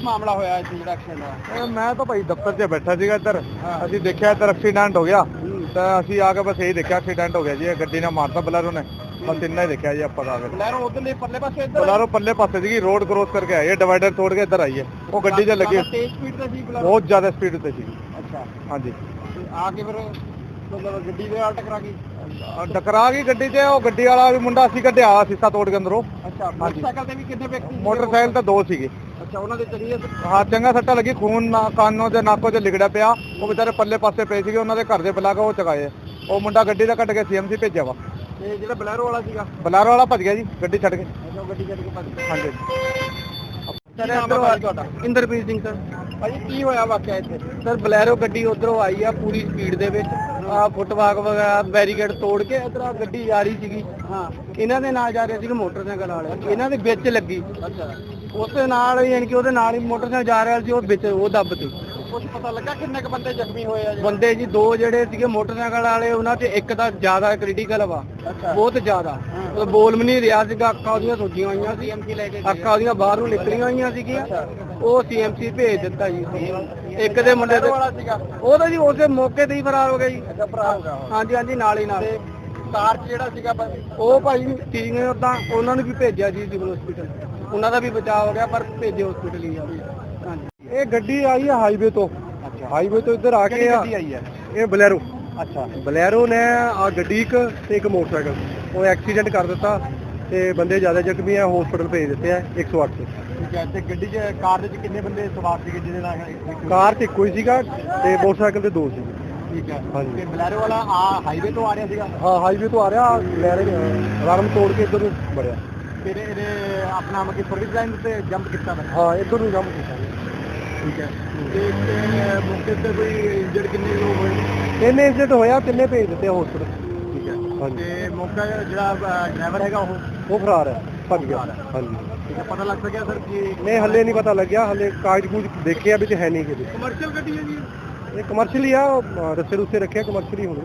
ਕੀ ਮਾਮਲਾ ਹੋਇਆ ਇੱਥੇ ਜਿਹੜਾ ਐਕਸੀਡੈਂਟ ਹੋਇਆ? ਇਹ ਮੈਂ ਤਾਂ ਭਾਈ ਦਫ਼ਤਰ 'ਚ ਬੈਠਾ ਸੀਗਾ ਇੱਧਰ। ਅਸੀਂ ਦੇਖਿਆ ਇੱਧਰ ਐਕਸੀਡੈਂਟ ਹੋ ਗਿਆ। ਤਾਂ ਅਸੀਂ ਆ ਕੇ ਬਸ ਇਹੀ ਦੇਖਿਆ ਐਕਸੀਡੈਂਟ ਹੋ ਗਿਆ ਜੀ। ਇਹ ਗੱਡੀ ਨੇ ਮਾਰਤਾ ਬਲੈਰੋ ਨੇ। ਬਸ ਇੰਨਾ ਹੀ ਦੇਖਿਆ ਜੀ ਆਪਾਂ ਤਾਂ ਆ ਕੇ। ਬਲੈਰੋ ਉਧਰਲੇ ਪਰਲੇ ਪਾਸੇ ਇੱਧਰ ਬਲੈਰੋ ਪੱਲੇ ਪਾਸੇ ਸੀਗੀ। ਰੋਡ ਕ੍ਰੋਸ ਕਰਕੇ ਆਈ ਹੈ। ਡਿਵਾਈਡਰ ਤੋੜ ਕੇ ਇੱਧਰ ਆਈ ਹੈ। ਉਹ ਗੱਡੀ 'ਚ ਲੱਗੀ। ਜ਼ਿਆਦਾ ਤੇਜ਼ ਸਪੀਡ ਤੇ ਸੀ ਬਲੈਰੋ? ਬਹੁਤ ਜ਼ਿਆਦਾ ਸਪੀਡ ਤੇ ਸੀਗੀ ਅੱਛਾ। ਹਾਂਜੀ। ਆ ਕੇ ਫਿਰ ਮਤਲਬ ਗੱਡੀ ਦੇ ਨਾਲ ਟਕਰਾ ਗਈ? ਅਹ ਟਕਰਾ ਗਈ ਗੱਡੀ 'ਚ ਉਹ ਗੱਡੀ ਵਾਲਾ ਵੀ ਮੁੰਡਾ ਸੀ ਕੱਢਿਆ ਸੀਸਾ ਤੋੜ ਕੇ ਅੰਦਰੋਂ। ਅੱਛਾ ਮੋਟਰਸਾਈਕਲ ਤੇ ਵੀ ਕਿੰਨੇ ਵਿਅਕਤੀ? ਮੋਟਰਸਾਈਕਲ ਤਾਂ ਦੋ ਸੀਗੇ। ਅੱਛਾ ਉਹਨਾਂ ਦੇ ਚੜੀ ਹਾਂ ਚੰਗਾ ਸੱਟਾ ਲੱਗੀ ਖੂਨ ਨਾ ਕਾਨੋਂ ਤੇ ਨਾਕੋਂ 'ਚ ਲਿਗੜਿਆ ਪਿਆ। ਉਹ ਵਿਚਾਰੇ ਪੱਲੇ ਪਾਸੇ ਪਏ ਸੀਗੇ ਉਹਨਾਂ ਦੇ ਘਰ ਦੇ ਬੁਲਾ ਕੇ ਉਹ ਚਗਾਏ ਆ। ਉਹ ਮੁੰਡਾ ਗੱਡੀ ਦਾ ਕੱਢ ਕੇ ਸੀਐਮਸੀ ਭੇਜਿਆ ਵਾ। ਤੇ ਜਿਹੜਾ ਬਲੈਰੋ ਵਾਲਾ ਸੀਗਾ? ਬਲਾਰੋ ਵਾਲਾ ਭੱਜ ਗਿਆ ਜੀ ਗੱਡੀ ਛੱਡ ਕੇ। ਅੱਛਾ ਗੱਡੀ ਛੱਡ ਕੇ ਭੱਜ ਗਿਆ। ਹਾਂਜੀ। ਸਰ ਇੱਧਰੋਂ ਆ ਤੁਹਾਡਾ? ਇੰਦਰਪ੍ਰੀਤ ਸਿੰਘ ਸਰ। ਭਾਜੀ ਕੀ ਹੋਇਆ ਵਾਕਿਆ ਇੱਥੇ? ਸਰ ਬਲੈਰੋ ਗੱਡੀ ਉਧਰੋਂ ਆਈ ਆ ਪੂਰੀ ਸਪੀਡ ਦੇ ਵਿੱਚ। ਆ ਫੁੱਟਵਾਕ ਵਗੈਰਾ ਬੈਰੀਕੇਡ ਤੋੜ ਕੇ ਇਧਰ ਆ ਗੱਡੀ ਜਾ ਰਹੀ ਸੀਗੀ। ਹਾਂ। ਇਹਨਾਂ ਦੇ ਨਾਲ ਜਾ ਰਹੇ ਸੀਗੇ ਮੋਟਰਸਾਈਕਲ ਵਾਲੇ ਇਹਨਾਂ ਦੇ ਵਿੱਚ ਲੱਗੀ। ਅੱਛਾ। ਉਸ ਦੇ ਨਾਲ ਯਾਨੀ ਕਿ ਉਹਦੇ ਨਾਲ ਹੀ ਮੋਟਰਸਾਈਕਲ ਜਾ ਰਿਹਾ ਸੀ ਉਹ ਵਿੱਚ ਉਹ ਦੱਬ ਤੇ। ਕੁਝ ਪਤਾ ਲੱਗਾ ਕਿੰਨੇ ਕ ਬੰਦੇ ਜ਼ਖਮੀ ਹੋਏ ਆ ਜੀ? ਬੰਦੇ ਜੀ ਦੋ ਜਿਹੜੇ ਸੀਗੇ ਮੋਟਰਸਾਈਕਲ ਵਾਲੇ ਉਹਨਾਂ 'ਚ ਇੱਕ ਤਾਂ ਜ਼ਿਆਦਾ ਕ੍ਰਿਟੀਕਲ ਵਾ ਅੱਛਾ। ਬਹੁਤ ਜ਼ਿਆਦਾ। ਉਹ ਬੋਲ ਵੀ ਨਹੀਂ ਰਿਹਾ ਸੀਗਾ ਅੱਖਾਂ ਉਹਦੀਆਂ ਸੁੱਜੀਆਂ ਹੋਈਆਂ ਸੀ ਸੀਐਮਸੀ ਲੈ ਕੇ ਅੱਖਾਂ ਉਹਦੀਆਂ ਬਾਹਰ ਨੂੰ ਨਿਕਲੀਆਂ ਹੋਈਆਂ ਸੀਗੀਆਂ। ਉਹ ਸੀਐਮਸੀ ਭੇਜ ਦਿੱਤਾ ਜੀ। ਇੱਕ ਦੇ ਮੁੰਡੇ ਵਾਲਾ ਸੀਗਾ? ਉਹ ਤਾਂ ਜੀ ਉਸੇ ਮੌਕੇ ਤੇ ਹੀ ਫਰਾਰ ਹੋ ਗਿਆ ਜੀ। ਅੱਛਾ ਭਰਾ। ਹਾਂਜੀ ਹਾਂਜੀ ਨਾਲ ਹੀ ਨਾਲ। ਤੇ ਕਾਰ 'ਚ ਜਿਹੜਾ ਸੀਗਾ ਬ- ਉਹ ਭਾਈ ਠੀਕ ਨੇ ਉਦਾਂ ਉਹਨਾਂ ਨੂੰ ਵੀ ਭੇਜਿਆ ਜੀ ਸਿਵਲ ਹਸਪੀਟਲ ਉਹਨਾਂ ਦਾ ਵੀ ਬਚਾਅ ਹੋ ਗਿਆ ਪਰ ਭੇਜੇ ਹਸਪੀਟਲ ਹੀ ਆ। ਇਹ ਗੱਡੀ ਆਈ ਹੈ ਹਾਈਵੇ ਤੋਂ। ਹਾਈਵੇ ਤੋਂ ਇੱਧਰ ਆ ਕੇ ਆ। ਇਹ ਬਲੈਰੋ। ਅੱਛਾ। ਬਲੈਰੋ ਨੇ ਆ ਗੱਡੀ ਇੱਕ ਤੇ ਇੱਕ ਮੋਟਰਸਾਈਕਲ। ਉਹ ਐਕਸੀਡੈਂਟ ਕਰ ਦਿੱਤਾ ਤੇ ਬੰਦੇ ਜ਼ਿਆਦਾ ਜ਼ਖਮੀ ਆ ਹਸਪੀਟਲ ਭੇਜ ਦਿੱਤੇ ਆ 108 ਤੇ ਠੀਕ ਹੈ ਤੇ ਗੱਡੀ 'ਚ ਕਾਰ ਦੇ 'ਚ ਕਿੰਨੇ ਬੰਦੇ ਸਵਾਰ ਸੀਗੇ ਜਿਹਦੇ ਨਾਲ ਕਾਰ ਤੇ ਇੱਕੋ ਹੀ ਸੀਗਾ ਤੇ ਮੋਟਰਸਾਈਕਲ ਤੇ ਦੋ ਸੀ। ਠੀਕ ਹੈ। ਤੇ ਬਲੈਰੋ ਵਾਲਾ ਆ ਹਾਈਵੇ ਤੋਂ ਆ ਰਿਹਾ ਸੀਗਾ? ਹਾਂ ਹਾਈਵੇ ਤੋਂ ਆ ਰਿਹਾ ਬਲੈਰੋ ਰਗਮ ਤੋੜ ਕੇ ਇੱਧਰ ਨੂੰ ਵੜਿਆ। ਫਿਰ ਇਹਨੇ ਆਪਣਾ ਮਤਲਬ ਸਰਵਿਸ ਲਾਈਨ ਤੇ ਜੰਪ ਕੀਤਾ ਮੈਂ। ਹਾਂ ਇੱਧਰ ਨੂੰ ਜੰਮ ਕੀਤਾ ਠੀਕ ਹੈ। ਤੇ ਇੱਥੇ ਮੌਕੇ ਤੇ ਕੋਈ ਇੰਜਰਡ ਕਿੰਨੇ ਲੋਕ ਹੋਏ? ਨੇ? ਤਿੰਨ ਇੰਸੀਡੈਂਟ ਹੋਇਆ ਤਿੰਨੇ ਭੇਜ ਦਿੱਤੇ ਹਸਪੀਟਲ ਠੀਕ ਹੈ। ਹਾਂਜੀ। ਤੇ ਮੌਕਾ ਜਿਹੜਾ ਡਰਾਈਵਰ ਹੈਗਾ ਉਹ? ਉਹ ਫਰਾਰ ਹੈ ਭੱਜ ਗਿਆ। ਹਾਂਜੀ। ਠੀਕ ਹੈ ਪਤਾ ਲੱਗ ਸਕਿਆ ਸਰ ਕਿ ਨਹੀਂ ਹੱਲੇ ਨਹੀਂ ਪਤਾ ਲੱਗਿਆ ਹੱਲੇ ਕਾਗਜ਼ ਕੂਜ ਦੇਖਿਆ ਵਿੱਚ ਹੈ ਨਹੀਂ ਕਿਤੇ। ਕਮਰਸ਼ੀਅਲ ਗੱਡੀ ਹੈ ਜੀ ਇਹ? ਕਮਰਸ਼ੀਅਲ ਹੀ ਆ ਉਹ, ਅਹ, ਰੱਸੇ ਰੁੱਸੇ ਰੱਖਿਆ ਕਮਰਸ਼ੀਅਲ ਹੀ ਹੋਣੀ।